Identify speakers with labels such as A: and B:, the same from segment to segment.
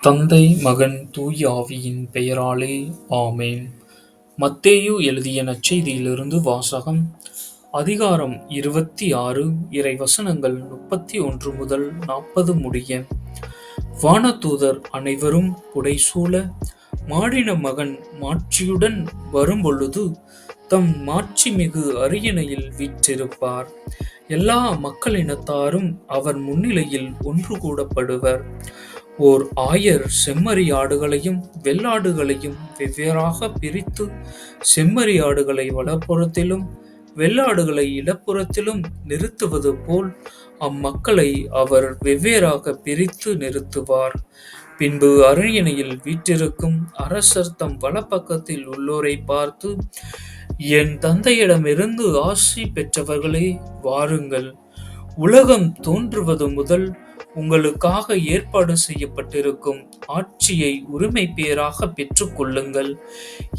A: தந்தை மகன் தூய ஆவியின் பெயராலே ஆமேன். மத்தேயு எழுதிய நற்செய்தியிலிருந்து வாசகம். அதிகாரம் இருபத்தி ஆறு இறை வசனங்கள் முப்பத்தி ஒன்று முதல் நாற்பது முடிய. வானதூதர் அனைவரும் புடைசூழ மாடின மகன் மாட்சியுடன் வரும்பொழுது தம் மாட்சிமிகு அரியணையில் வீற்றிருப்பார். எல்லா மக்களினத்தாரும் அவர் முன்னிலையில் ஒன்று கூடப்படுவர். ஓர் ஆயர் செம்மறி ஆடுகளையும் வெள்ளாடுகளையும் வெவ்வேறாக பிரித்து செம்மறி ஆடுகளை வலப்புறத்திலும் வெள்ளாடுகளை இடப்புறத்திலும் நிறுத்துவது போல் அம்மக்களை அவர் வெவ்வேறாக பிரித்து நிறுத்துவார். பின்பு அரியணையில் வீற்றிருக்கும் அரசர் தம் வலப்பக்கத்தில் உள்ளோரை பார்த்து என் தந்தையிடமிருந்து ஆசி பெற்றவர்களே வாருங்கள். உலகம் தோன்றுவது முதல் உங்களுக்காக ஏற்பாடு செய்யப்பட்டிருக்கும் ஆட்சியை உரிமை பேராக பெற்றுக்கொள்ளுங்கள்.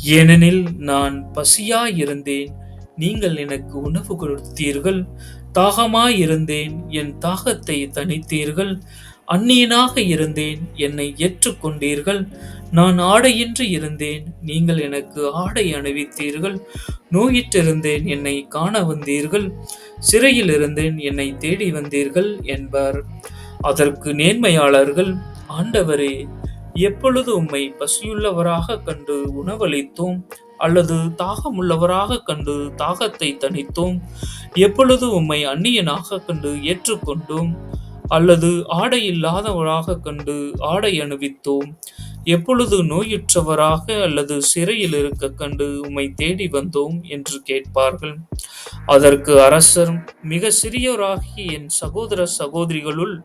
A: ஏனெனில் நான் பசியாயிருந்தேன். நீங்கள் எனக்கு உணவு கொடுத்தீர்கள். தாகமாயிருந்தேன் என் தாகத்தை தணித்தீர்கள். அந்நியனாக இருந்தேன். என்னை ஏற்றுக்கொண்டீர்கள். நான் ஆடையின்றி இருந்தேன். நீங்கள் எனக்கு ஆடை அணிவித்தீர்கள். நோயிற்றிருந்தேன். என்னை காண வந்தீர்கள். சிறையில் இருந்தேன் என்னை தேடி வந்தீர்கள் என்பார். அதற்கு நேர்மையாளர்கள் ஆண்டவரே எப்பொழுது உம்மை பசியுள்ளவராக கண்டு உணவளித்தோம்? அல்லது தாகமுள்ளவராக கண்டு தாகத்தை தணித்தோம்? எப்பொழுது உம்மை அந்நியனாக கண்டு ஏற்றுக்கொண்டோம்? அல்லது ஆடை இல்லாதவராக கண்டு ஆடை அணிவித்தோம்? எப்பொழுது நோயுற்றவராக அல்லது சிறையில் இருக்க கண்டு உம்மை தேடி வந்தோம்? என்று கேட்பார்கள். அதற்கு அரசர் மிக சிறியோராகி என் சகோதர சகோதரிகளுள்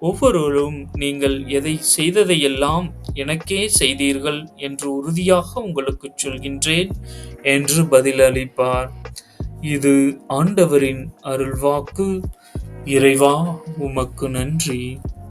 A: ஒவ்வொருவரும் நீங்கள் எதை செய்ததையெல்லாம் எனக்கே செய்தீர்கள் என்று உறுதியாக உங்களுக்குச் சொல்கின்றேன் என்று பதிலளிப்பார். இது ஆண்டவரின் அருள்வாக்கு. இறைவா உமக்கு நன்றி.